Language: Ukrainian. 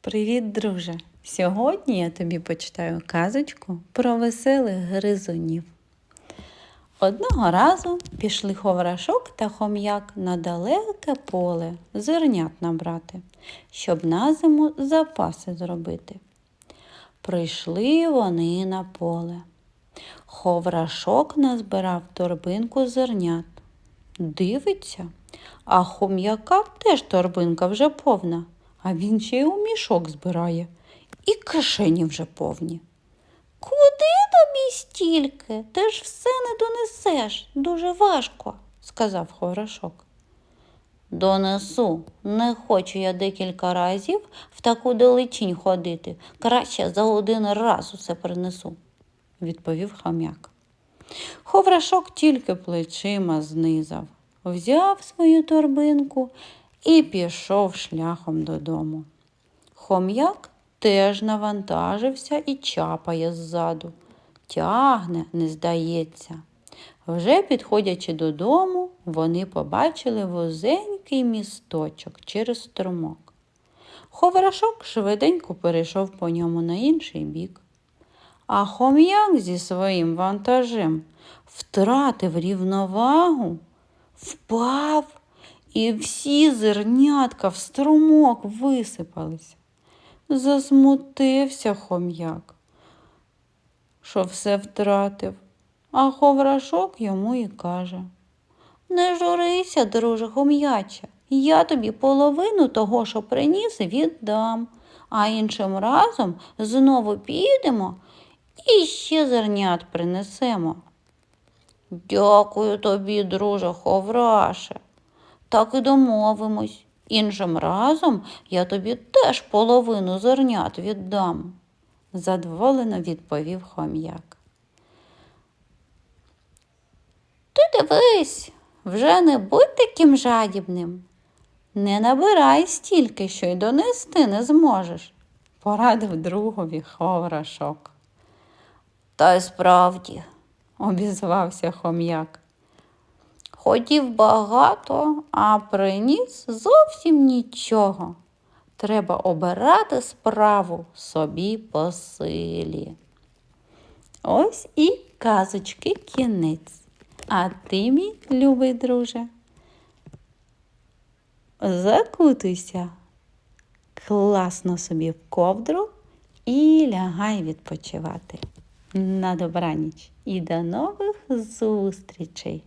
Привіт, друже! Сьогодні я тобі почитаю казочку про веселих гризунів. Одного разу пішли ховрашок та хом'як на далеке поле зернят набрати, щоб на зиму запаси зробити. Прийшли вони на поле. Ховрашок назбирав торбинку зернят. Дивиться, а хом'яка теж торбинка вже повна, а він ще й у мішок збирає, і кишені вже повні. Куди тобі стільки? Ти ж все не донесеш, дуже важко, сказав Ховрашок. Донесу, не хочу я декілька разів в таку далечінь ходити. Краще за один раз усе принесу, відповів хам'як. Ховрашок тільки плечима знизав, взяв свою торбинку і пішов шляхом додому. Хом'як теж навантажився і чапає ззаду. Тягне, не здається. Вже підходячи додому, вони побачили вузенький місточок через струмок. Ховрашок швиденько перейшов по ньому на інший бік. А хом'як зі своїм вантажем втратив рівновагу, впав, і всі зернятка в струмок висипалися. Засмутився хом'як, що все втратив, а ховрашок йому і каже Не журися, друже хом'яче, я тобі половину того, що приніс, віддам, а іншим разом знову підемо і ще зернят принесемо. Дякую тобі, друже Ховраше. Так і домовимось. Іншим разом я тобі теж половину зернят віддам, задоволено відповів хом'як. Ти дивись, вже не будь таким жадібним. Не набирай стільки, що й донести не зможеш, порадив другові ховрашок. Та й справді, обізвався хом'як. Хотів багато, а приніс зовсім нічого. Треба обирати справу собі по силі. Ось і казочки кінець. А ти, мій любий друже, закутуйся класно собі в ковдру і лягай відпочивати. На добраніч і до нових зустрічей!